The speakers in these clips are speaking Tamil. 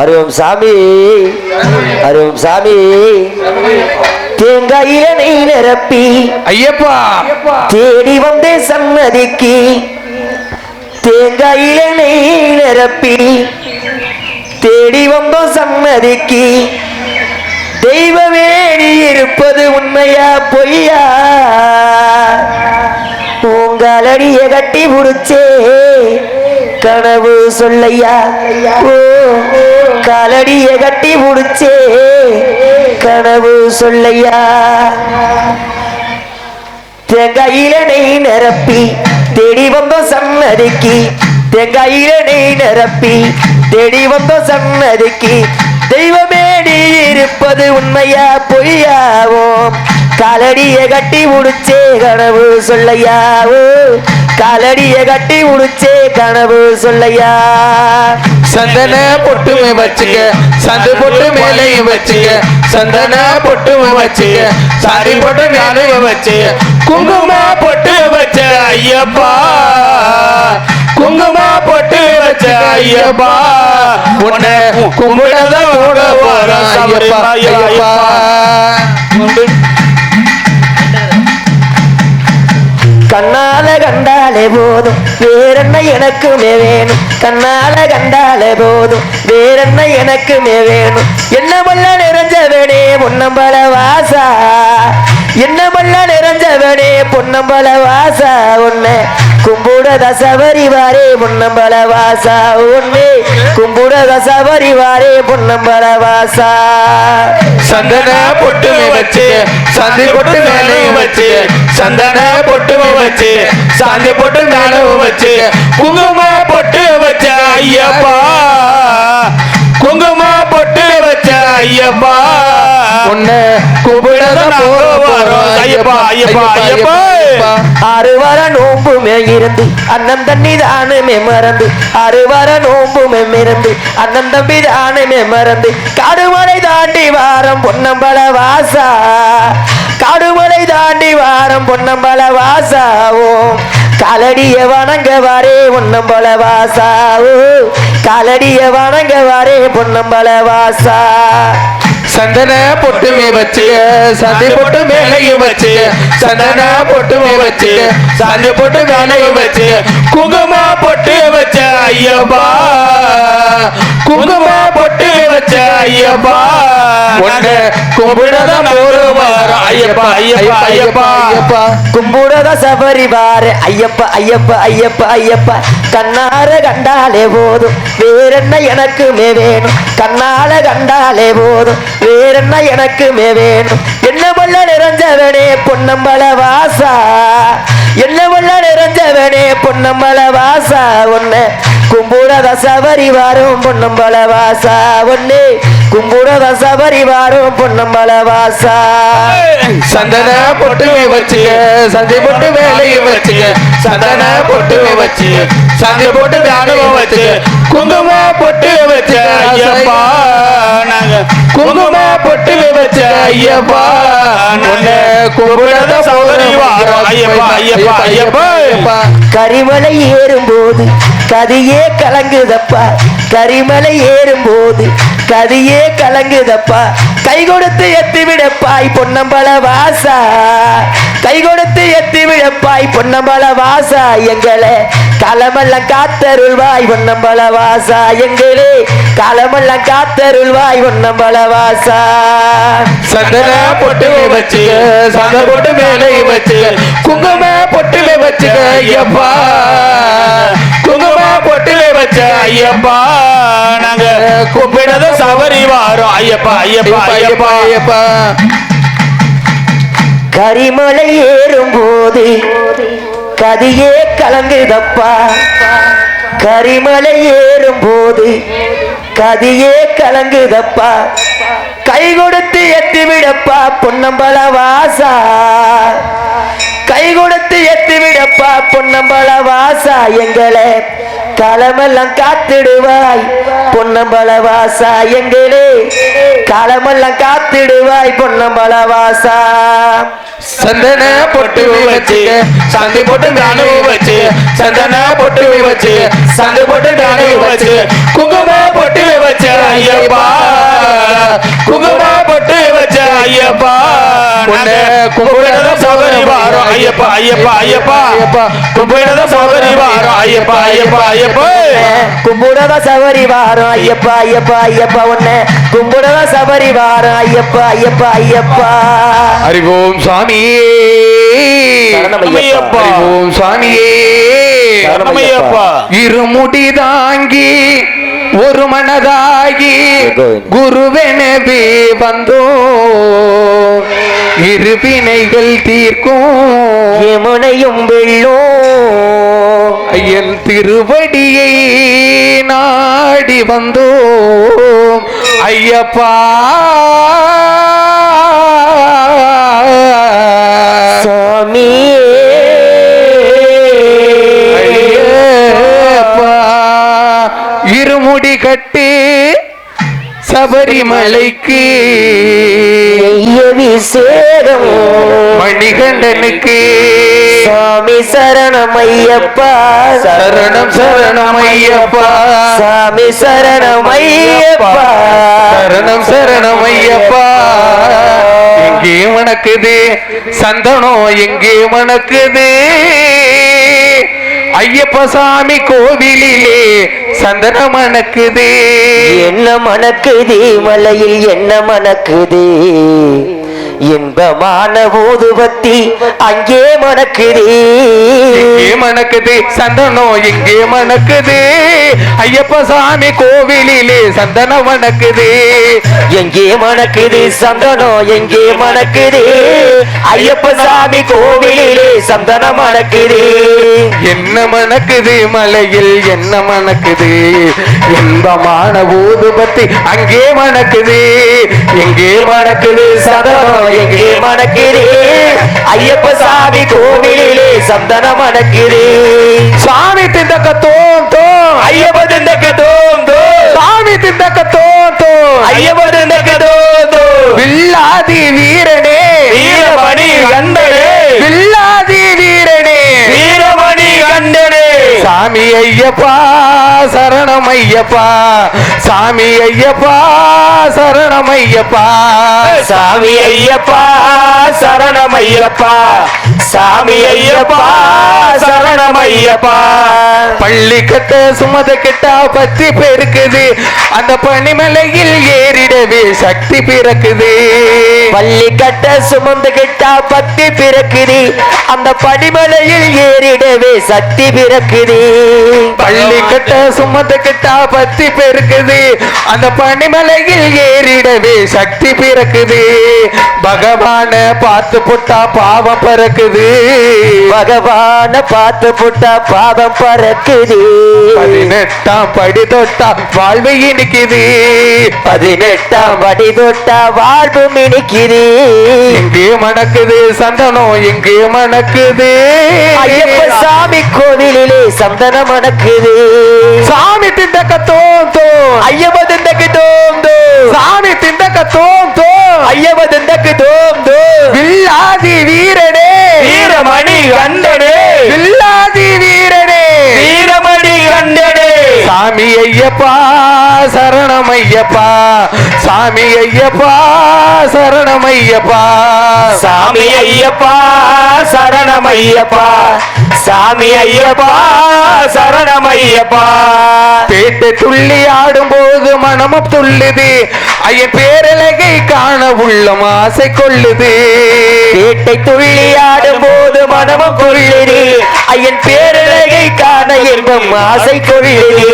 அருவம் சாமி அருவம் சாமி. தேங்காயில நிரப்பி ஐயப்பா. தேடி வந்தே சன்னதிக்கு தேங்காயில நெய் நிரப்பி தேடி வந்தோம் சன்னதிக்கு தெய்வமே நீ இருப்பது உண்மையா பொய்யா? உங்களடிய கட்டி புடிச்சே. கனவு சொல்லையா? ஓ காலடிய கட்டி முடிச்சே கனவு சொல்லையா? தேங்காயில நெய் நிரப்பி தேடி வந்த சன்னதிக்கு தேங்காயில நெய் நிரப்பி தேடி வந்த சன்னதிக்கு தெய்வமே நீ இருப்பது உண்மையா பொய்யாவோ? காலடிய கட்டி முடிச்சே கனவு சொல்லையாவோ? காலடிய கட்டி முடிச்சே கனவு சொல்லையா? சந்தன பொட்டுமை வச்சுக்க சந்து பொட்டு மேலையும் வச்சுக்க சந்தன பொட்டுமை வச்சுக்க சாரி பொட்டு மேலையும் வச்சுக்க. குங்கும பொட்டு வச்ச ஐயப்பா. குங்கும பொட்டு வச்ச ஐயப்பா. உன்னை கும்பிடதான் கூட போறோம் ஐயப்பா ஐயப்பா. கண்ணால கண்டாலே போதும். வேறென்ன எனக்குமே வேணும். கண்ணால கண்டாலே போதும். வேறென்ன எனக்குமே வேணும். என்ன பல்ல நிறைஞ்சவனே பொன்னம்பல வாசா. என்ன பல்ல நிறைஞ்சவனே பொன்னம்பல வாசா. ஒன்னு கும்புட தசவரி வாரே பொன்னம்பல வாசா உன்னை கும்புட தசவரி வாரே பொன்னம்பல வாசா சந்தன பொட்டுமை வச்சு சந்தி பொட்டு மேலையும் வச்சு சந்தன பொட்டுமை வச்சு சாந்தி பொட்டு மேலும் வச்சு குங்கும பொட்டு வச்ச ஐயப்பா. குங்கும பொட்டு வச்ச ஐயப்பா. உன்னை கும்பிடதான் ஐயப்பா ஐயப்பா. ஐயப்பா. ஆறு வார நோம்புமே இருந்து அண்ணன் தண்ணி தானுமே மறந்து. ஆறு வார நோம்புமே இருந்து அண்ணன் தம்பி தானுமே மறந்து. காடுமலை தாண்டி வாரம் பொன்னம்பல வாசா. காடுமலை தாண்டி வாரம் பொன்னம்பல வாசாவோ ஓ காலடிய வணங்க வாரே பொன்னம்பல வாசாவோ ஓ காலடிய வணங்க வாரே பொன்னம்பல வாசா. சந்தன பொட்டுமே வச்சு சந்தி பொட்டு மேலையும் வச்சு சந்தன பொட்டுமே வச்சு சந்தி பொட்டு மேலையும் வச்சு குங்குமா பொட்டு வச்ச ஐயப்பா. குங்குமா பொட்டு வச்ச ஐயப்பா. உன்னை கும்பிடதான் போறவார் ஐயப்பா ஐயப்பா ஐயப்பா. ஐயப்பா கும்பிடதான் சபரி ஐயப்பா ஐயப்பா ஐயப்பா ஐயப்பா. கண்ணார கண்டாலே போதும். வேறென்ன எனக்குமே வேணும்? கண்ணால கண்டாலே போதும். வேறென்ன எனக்குமே வேணும்? என்ன வல்ல நிறைஞ்சவனே பொன்னம்பல வாசா. என்ன வல்ல நிறைஞ்சவனே பொன்னம்பல வாசா. ஒன்னு கும்புடத சபரி வாரும் பொன்னம்பல வாசா. ஒன்னே கும்புடத சபரி வாரும் பொன்னம்பல வாசா. சந்தன பொட்டுமை வச்சு சந்தி பொட்டு வேலையும் வச்சு சந்தன பொட்டுமை வச்சு சந்தி பொட்டு வேலையும் வச்சு குங்கும பொட்டு ஐயப்பா உன்னை கும்பிடாத சௌதரி ஐயப்பா ஐயப்பா ஐயப்பா ஐயப்பா. கரிமலை ஏறும்போது கதியே கலங்குதப்பா. கரிமலை ஏறும்போது கதியே கலங்குதப்பா. கை கொடுத்து எத்தி விடப்பாய் பொன்னம்பல வாசா. கை கொடுத்து எத்தி விடப்பாய் பொன்னம்பல வாசா எங்களே. களமெல்லாம் காத்தருள்வாய் பொன்னம்பல வாசா எங்களே. களமெல்லாம் காத்தருள்வாய் பொன்னம்பல வாசா. சந்தன பொட்டு வச்சு சந்த பொட்டு மேலே வச்சு குங்கும பொட்டு வச்சு ஐயப்பா. குங்கும பொட்டு வச்ச ஐயப்பா. நாங்க கும்பிடத சபரி வாரம். ஐயப்பா ஐயப்பா. ஐயப்பா ஐயப்பா. கரிமலை ஏறும்போது கதியே கலங்குதப்பா. கரிமலை ஏறும்போது கதியே கலங்குதப்பா. கை கொடுத்து எத்தி விடப்பா பொன்னம்பல வாசா கை கொடுத்து எத்தி விடப்பா பொன்னம்பல வாசா எங்களே காலமெல்லாம் காத்திடுவாய். பொன்னம்பலவாசா எங்களே. காலமெல்லாம் காத்திடுவாய் பொன்னம்பலவாசா. சந்தன பொட்டு வச்சு சந்தை போட்டு தானு வச்சு சந்தன பொட்டு வச்சு சந்தை போட்டு தானு வச்சு குங்கும பொட்டு வச்ச ஐயப்பா. குங்கும பொட்டு வச்ச ஐயப்பா. உன்னை கும்பிடாத சௌகரி வாரம் ஐயப்பா ஐயப்பா ஐயப்பா. ஐயப்பா. கும்பிடாத சௌகரி வாரம் ஐயப்பா ஐயப்பா ஐயப்பா. கும்பிடவ சபரி வாரம் ஐயப்பா ஐயப்பா ஐயப்பா. உன்னை கும்பிடவ சபரி வாரம் ஐயப்பா ஐயப்பா ஐயப்பா. அறிவோம் சாமியே. அறிவோம் சாமியே. இருமுடி தாங்கி ஒரு மனதாகி. குருவெனவே வந்தோ. இருவினைகள் தீர்க்கும். யமுனையும் வெள்ளோம் ஐயன் திருவடியை நாடி வந்தோம். ஐயப்பா இருமுடி கட்டு சபரிமலைக்கு விசேடம் மணிகண்டனுக்கு சாமி சரணம் ஐயப்பா சரணம் சரணம் ஐயப்பா சாமி சரணம் ஐயப்பா சரணம் சரணம் ஐயப்பா எங்கே மணக்குது? சந்தனம் எங்கே மணக்குது? ஐயப்ப சாமி கோவிலிலே சந்தனம் மணக்குது என்ன மணக்குது? மலையில் என்ன மணக்குது? இன்பமான ஊதுபத்தி அங்கே மணக்குது. எங்கே மணக்குது சந்தனம் எங்கே மணக்குது. ஐயப்ப சாமி கோவிலிலே சந்தனம் மணக்குது. எங்கே மணக்குது சந்தனம் எங்கே மணக்குது. ஐயப்ப சாமி கோவிலிலே சந்தனம் மணக்குது. என்ன மணக்குது மலையில் என்ன மணக்குது? இன்பமான ஊதுபத்தி அங்கே மணக்குது. எங்கே மணக்குது சதனம் எங்கே மணக்குது? ஐயப்ப சாமி கோவிலிலே சந்தனம் மணக்குது சாமி திண்டக்க தோம் தோம். ஐயப்ப திண்டக்க தோம் தோம். சாமி திண்டக்க தோம் தோம். ஐயப்ப திண்டக்க தோம் தோம். வில்லாதி வீரனே. சாமி ஐயப்பா சரணம் ஐயப்பா. சாமி ஐயப்பா சரணம் ஐயப்பா. சாமி ஐயப்பா சரணம் ஐயப்பா. சாமி ஐயப்பா சரணம் ஐயப்பா. பள்ளி கட்ட சுமத கிட்டா பத்தி பெருக்குது. அந்த பனிமலையில் ஏறிடவே சக்தி பிறக்குது. பள்ளி கட்ட சுமந்து கிட்டா பத்தி பிறக்குது. அந்த பனிமலையில் ஏறிடவே சக்தி பிறக்குது. பள்ளி கட்ட சுமந்து கிட்டா பத்தி பெருக்குது. அந்த பனிமலையில் ஏறிடவே சக்தி பிறக்குது. பகவான பார்த்து புட்டா பாவம் பறக்குது. பகவான பார்த்து புட்டா பாவம் பறக்குது பதினெட்டாம் படி தொட்டா வாழ்வு இனிக்குது. பதினெட்டாம் படி தொட்டா வாழ்வு மினிக்குது எங்கே மணக்குது சந்தனம் எங்கே மணக்குது? ஐயப்ப சாமி கோவிலிலே சந்தனம் மணக்குது. சாமி திண்டக்க தோம். தோம் ஐயப்ப திண்டக்கு தோம். தோம் சாமி திண்டக்க தோம். தோம் ஐயப்ப திண்டக்கு தோம். தோம் வில்லாதி வீரனே. வீரமணி கண்டனே வில்லாதி வீரனே. வீரமணி கண்டனே. சாமி ஐயப்பா சரணம் ஐயப்பா. சாமி ஐயப்பா சரணம் ஐயப்பா. சாமி ஐயப்பா சரணம் ஐயப்பா. சாமி ஐயப்பா சரணம் ஐயப்பா. பேட்டை துள்ளி ஆடும் போது மனமும் துள்ளுது. ஐயன் பேரழகை காண உள்ளம் ஆசை கொள்ளுது. பேட்டை துள்ளி ஆடும் போது மனமும் கொள்ளுது ஐயன் பேரழகை காண இன்பம் ஆசை கொள்ளுது.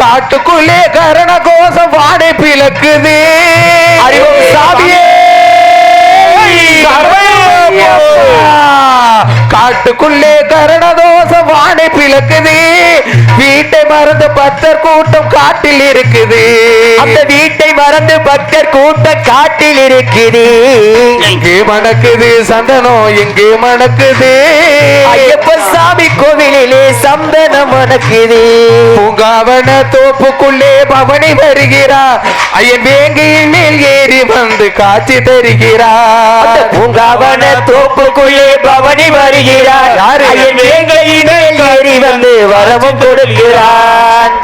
காட்டுக்குள்ளே கரண கோஷம் வாடை பிளக்குது. அறிவோம் சாமியே. காட்டுக்குள்ளே கரண கரணதோச வாடை பிளக்குது. வீட்டை மறந்து பத்தர் கூட்டம் காட்டில் இருக்குது. அந்த வீட்டை மறந்து பக்தர் கூட்டம் காட்டில் இருக்குது. எங்கே மணக்குது சந்தனம் எங்கே மணக்குது? ஐயப்ப சாமி கோவிலிலே சந்தனம் மணக்குது. பூங்காவன தோப்புக்குள்ளே பவனி வருகிறார். ஐயன் வேங்கையின் மேல் ஏறி வந்து காட்சி தருகிறார். பூங்காவன தோப்புக்குள்ளே பவனி வருகிறார். யாரு? ஐயன் வேங்கையினில் ஏறி வந்து வரமும்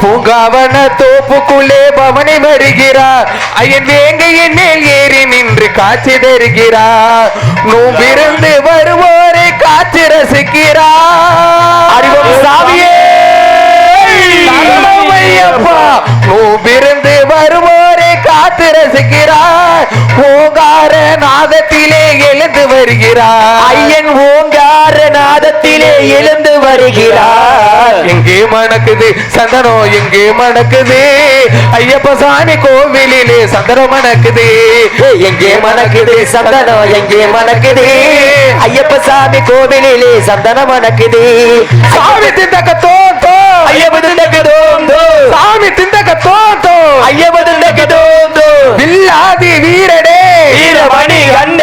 பூங்காவன தோப்புக்குள்ளே பவனி வருகிறார். ஐயன் வேங்கையின் மேல் ஏறி நின்று காட்சி தருகிறார். நோம்பிருந்து வருவோரை காட்சி ரசிக்கிறார். அறிவோம் சாமியே! நோம்பிருந்து வருவோரை காத்து ரசிக்கிறார். ஓங்கார நாதத்திலே எழுந்து வருகிறார். ஐயன் ஓங்கார நாதத்திலே எழுந்து வருகிறார். எங்கே மணக்குது? சந்தனம் எங்கே மணக்குது? ஐயப்ப சாமி கோவிலிலே சந்தனம் மணக்குது. எங்கே மணக்குது? சந்தனம் எங்கே மணக்குது? ஐயப்ப சாமி கோவிலிலே சந்தனம் மணக்குது. சாமி திண்டக்க தோந்தோ ஐயப்பதுண்டக்கு தோந்தோ சாமி திண்டக்க தோந்தோ ஐயப்பதுண்டக்கு தோந்தோ வில்லாதி வீரனே. வீரமணி கண்டனே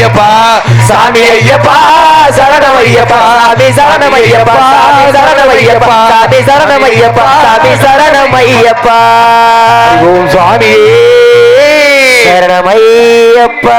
சரணம் ஐயப்பா சாமி ஐயப்பா சரணம் ஐயப்பா சாமி சரணம் ஐயப்பா சாமி சரணம் ஐயப்பா சாமி சரணம் ஐயப்பா சாமி சரணம் ஐயப்பா. ஓம் சுவாமியே சரணம் ஐயப்பா.